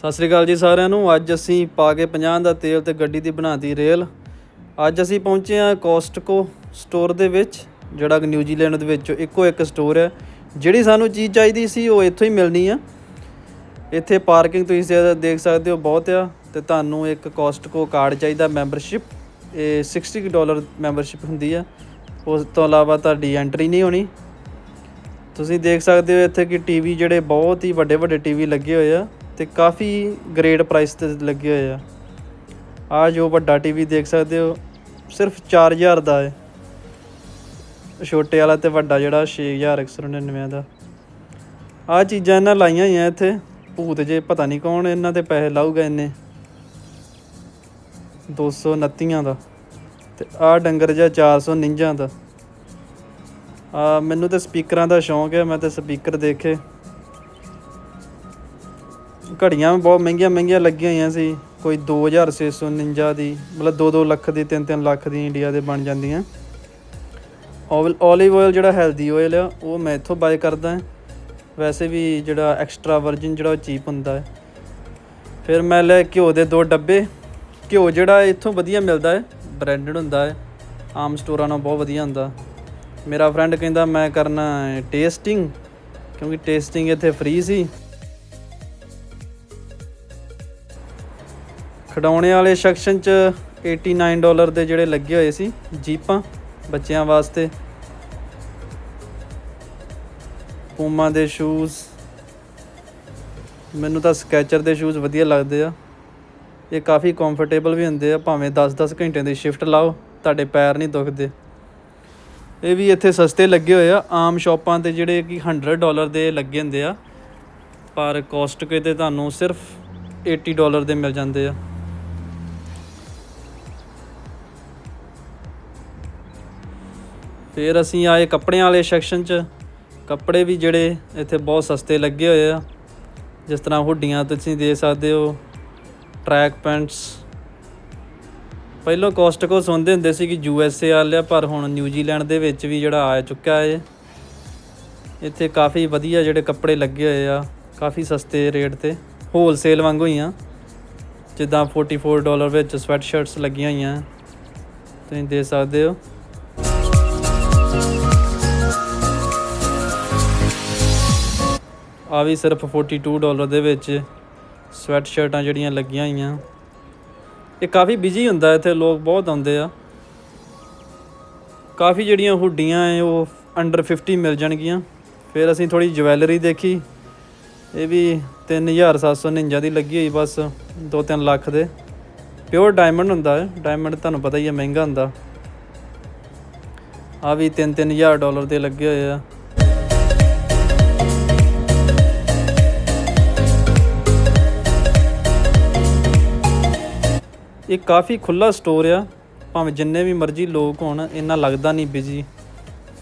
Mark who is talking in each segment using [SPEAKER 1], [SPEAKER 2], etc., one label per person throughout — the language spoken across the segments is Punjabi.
[SPEAKER 1] ਸਤਿ ਸ੍ਰੀ ਅਕਾਲ ਜੀ ਸਾਰਿਆਂ ਨੂੰ। ਅੱਜ ਅਸੀਂ ਪਾ ਕੇ 50 ਦਾ ਤੇਲ ਤੇ ਗੱਡੀ ਦੀ ਬਣਾਤੀ ਰੇਲ। ਅੱਜ ਅਸੀਂ ਪਹੁੰਚੇ ਹਾਂ ਕੋਸਟਕੋ ਸਟੋਰ ਦੇ ਵਿੱਚ, ਜਿਹੜਾ ਕਿ ਨਿਊਜ਼ੀਲੈਂਡ ਦੇ ਵਿੱਚ ਇੱਕੋ ਇੱਕ ਸਟੋਰ ਹੈ। ਜਿਹੜੀ ਸਾਨੂੰ ਚੀਜ਼ ਚਾਹੀਦੀ ਸੀ, ਉਹ ਇੱਥੋਂ ਹੀ ਮਿਲਣੀ ਆ। ਇੱਥੇ ਪਾਰਕਿੰਗ ਤੁਸੀਂ ਦੇਖ ਸਕਦੇ ਹੋ, ਬਹੁਤ ਆ। ਤੇ ਤੁਹਾਨੂੰ ਇੱਕ ਕੋਸਟਕੋ ਕਾਰਡ ਚਾਹੀਦਾ, ਮੈਂਬਰਸ਼ਿਪ। ਇਹ 60 ਡਾਲਰ ਮੈਂਬਰਸ਼ਿਪ ਹੁੰਦੀ ਆ। ਉਸ ਤੋਂ ਇਲਾਵਾ ਤੁਹਾਡੀ ਐਂਟਰੀ ਨਹੀਂ ਹੋਣੀ। ਤੁਸੀਂ ਦੇਖ ਸਕਦੇ ਹੋ ਇੱਥੇ ਕਿ ਟੀਵੀ ਜਿਹੜੇ ਬਹੁਤ ਹੀ ਵੱਡੇ ਵੱਡੇ ਟੀਵੀ ਲੱਗੇ ਹੋਏ ਆ। ਤੇ ਕਾਫੀ ਗ੍ਰੇਡ ਪ੍ਰਾਈਸ ਤੇ ਲੱਗੇ ਹੋਏ ਆ। ਆ ਜੋ ਵੱਡਾ ਟੀਵੀ ਦੇਖ ਸਕਦੇ ਹੋ, ਸਿਰਫ 4000 ਦਾ ਹੈ। ਛੋਟੇ ਵਾਲਾ ਤੇ ਵੱਡਾ ਜਿਹੜਾ 6199 ਦਾ। ਆ ਚੀਜ਼ਾਂ ਇਹਨਾਂ ਲਾਈਆਂ ਹੋਈਆਂ ਇੱਥੇ। ਭੂਤ ਜੇ, ਪਤਾ ਨਹੀਂ ਕੌਣ ਇਹਨਾਂ ਤੇ ਪੈਸੇ ਲਾਊਗਾ ਇੰਨੇ। 229 ਦਾ ਤੇ ਆ ਡੰਗਰ ਜਿਹਾ 449 ਦਾ। ਆ ਮੈਨੂੰ ਤੇ ਸਪੀਕਰਾਂ ਦਾ ਸ਼ੌਂਕ ਹੈ, ਮੈਂ ਤੇ ਸਪੀਕਰ ਦੇਖੇ। ਘੜੀਆਂ ਵੀ ਬਹੁਤ ਮਹਿੰਗੀਆਂ ਮਹਿੰਗੀਆਂ ਲੱਗੀਆਂ ਹੋਈਆਂ ਸੀ। ਕੋਈ 2649 ਦੀ, ਮਤਲਬ 2-2 ਲੱਖ ਦੀ 3-3 ਲੱਖ ਦੀ ਇੰਡੀਆ ਦੇ ਬਣ ਜਾਂਦੀਆਂ। ਓਲਿਵ ਆਇਲ ਜਿਹੜਾ ਹੈਲਦੀ ਆਇਲ ਆ, ਉਹ ਮੈਂ ਇੱਥੋਂ ਬਾਏ ਕਰਦਾ। ਵੈਸੇ ਵੀ ਜਿਹੜਾ ਐਕਸਟਰਾ ਵਰਜਨ ਜਿਹੜਾ ਉਹ ਚੀਪ ਹੁੰਦਾ ਹੈ। ਫਿਰ ਮੈਂ ਲੈ ਘਿਓ ਦੇ ਦੋ ਡੱਬੇ। ਘਿਓ ਜਿਹੜਾ ਇੱਥੋਂ ਵਧੀਆ ਮਿਲਦਾ ਹੈ ਬ੍ਰਾਂਡਡ ਹੁੰਦਾ ਹੈ। ਆਮ ਸਟੋਰਾਂ ਨਾਲੋਂ ਬਹੁਤ ਵਧੀਆ ਹੁੰਦਾ। ਮੇਰਾ ਫਰੈਂਡ ਕਹਿੰਦਾ, ਮੈਂ ਕਰਨਾ ਟੇਸਟਿੰਗ ਕਿਉਂਕਿ ਟੇਸਟਿੰਗ ਇੱਥੇ ਫ੍ਰੀ ਸੀ। ਖਡਾਉਣੇ ਵਾਲੇ ਸੈਕਸ਼ਨ 'ਚ 89 ਡਾਲਰ ਦੇ ਜਿਹੜੇ ਲੱਗੇ ਹੋਏ ਸੀ ਜੀਪਾਂ ਬੱਚਿਆਂ ਵਾਸਤੇ। ਪੂਮਾ ਦੇ ਸ਼ੂਜ਼ ਮੈਨੂੰ ਤਾਂ ਸਕੈਚਰ ਦੇ ਸ਼ੂਜ਼ ਵਧੀਆ ਲੱਗਦੇ ਆ। ਇਹ ਕਾਫੀ ਕੰਫਰਟੇਬਲ ਵੀ ਹੁੰਦੇ ਆ, ਭਾਵੇਂ 10-10 ਘੰਟੇ ਦੀ ਸ਼ਿਫਟ ਲਾਓ, ਤੁਹਾਡੇ ਪੈਰ ਨਹੀਂ ਦੁਖਦੇ। ਇਹ ਵੀ ਇੱਥੇ ਸਸਤੇ ਲੱਗੇ ਹੋਏ ਆ। ਆਮ ਸ਼ਾਪਾਂ ਤੇ ਜਿਹੜੇ ਕਿ 100 ਡਾਲਰ ਦੇ ਲੱਗੇ ਹੁੰਦੇ ਆ। ਪਰ ਕੋਸਟਕੇ ਤੇ ਤੁਹਾਨੂੰ ਸਿਰਫ 80 ਡਾਲਰ ਦੇ ਮਿਲ ਜਾਂਦੇ ਆ। ਫਿਰ ਅਸੀਂ ਆਏ ਕੱਪੜਿਆਂ ਵਾਲੇ ਸੈਕਸ਼ਨ 'ਚ। ਕੱਪੜੇ ਵੀ ਜਿਹੜੇ ਇੱਥੇ ਬਹੁਤ ਸਸਤੇ ਲੱਗੇ ਹੋਏ ਆ। ਜਿਸ ਤਰ੍ਹਾਂ ਹੁੱਡੀਆਂ ਤੁਸੀਂ ਦੇ ਸਕਦੇ ਹੋ ਟਰੈਕ ਪੈਂਟਸ ਪਹਿਲਾਂ ਕੋਸਟਕੋ ਸੁਣਦੇ ਹੁੰਦੇ ਸੀ ਕਿ ਯੂ ਐਸ ਏ ਵਾਲਿਆ, ਪਰ ਹੁਣ ਨਿਊਜ਼ੀਲੈਂਡ ਦੇ ਵਿੱਚ ਵੀ ਜਿਹੜਾ ਆ ਚੁੱਕਾ ਹੈ ਇੱਥੇ ਕਾਫੀ ਵਧੀਆ ਜਿਹੜੇ ਕੱਪੜੇ ਲੱਗੇ ਹੋਏ ਆ, ਕਾਫੀ ਸਸਤੇ ਰੇਟ ਤੇ ਹੋਲਸੇਲ ਵਾਂਗੂ ਹੀ ਆ। ਜਿੱਦਾਂ 44 ਡਾਲਰ ਵਿੱਚ ਸਵੈਟ ਸ਼ਰਟਸ ਲੱਗੀਆਂ ਹੋਈਆਂ। ਤੁਸੀਂ ਦੇ ਸਕਦੇ ਹੋ। ਆ ਵੀ ਸਿਰਫ 42 ਡਾਲਰ ਦੇ ਵਿੱਚ ਸਵੈਟ ਸ਼ਰਟਾਂ ਜਿਹੜੀਆਂ ਲੱਗੀਆਂ ਹੋਈਆਂ। ਇਹ ਕਾਫੀ ਬਿਜ਼ੀ ਹੁੰਦਾ ਇੱਥੇ, ਲੋਕ ਬਹੁਤ ਆਉਂਦੇ ਆ। ਕਾਫੀ ਜਿਹੜੀਆਂ ਹੁੱਡੀਆਂ ਐ, ਉਹ ਅੰਡਰ 50 ਮਿਲ ਜਾਣਗੀਆਂ। ਫਿਰ ਅਸੀਂ ਥੋੜੀ ਜਵੈਲਰੀ ਦੇਖੀ। ਇਹ ਵੀ 3799 ਦੀ ਲੱਗੀ ਹੋਈ ਬਸ 2-3 ਲੱਖ ਦੇ। ਪਿਓਰ ਡਾਇਮੰਡ ਹੁੰਦਾ ਹੈ। ਡਾਇਮੰਡ ਤੁਹਾਨੂੰ ਪਤਾ ਹੀ ਹੈ, ਮਹਿੰਗਾ ਹੁੰਦਾ। ਆ ਵੀ 3-3000 ਡਾਲਰ ਦੇ ਲੱਗੇ ਹੋਏ ਆ। ਇਹ ਕਾਫੀ ਖੁੱਲਾ ਸਟੋਰ ਆ। ਭਾਵੇਂ ਜਿੰਨੇ ਵੀ ਮਰਜ਼ੀ ਲੋਕ ਹੋਣ, ਇੰਨਾ ਲੱਗਦਾ ਨਹੀਂ ਬਿਜ਼ੀ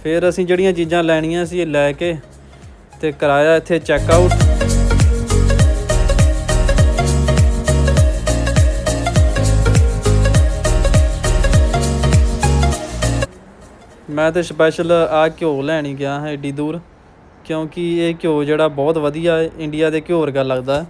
[SPEAKER 1] ਫਿਰ ਅਸੀਂ ਜਿਹੜੀਆਂ ਚੀਜ਼ਾਂ ਲੈਣੀਆਂ ਸੀ, ਇਹ ਲੈ ਕੇ ਤੇ ਕਰਾਇਆ ਇੱਥੇ ਚੈੱਕ ਆਊਟ ਮੈਂ ਤਾਂ ਸਪੈਸ਼ਲ ਆ ਘਿਓ ਲੈਣ ਹੀ ਗਿਆ ਹਾਂ ਏਡੀ ਦੂਰ, ਕਿਉਂਕਿ ਇਹ ਘਿਓ ਜਿਹੜਾ ਬਹੁਤ ਵਧੀਆ ਇੰਡੀਆ ਦੇ ਘਿਓ ਵਰਗਾ ਲੱਗਦਾ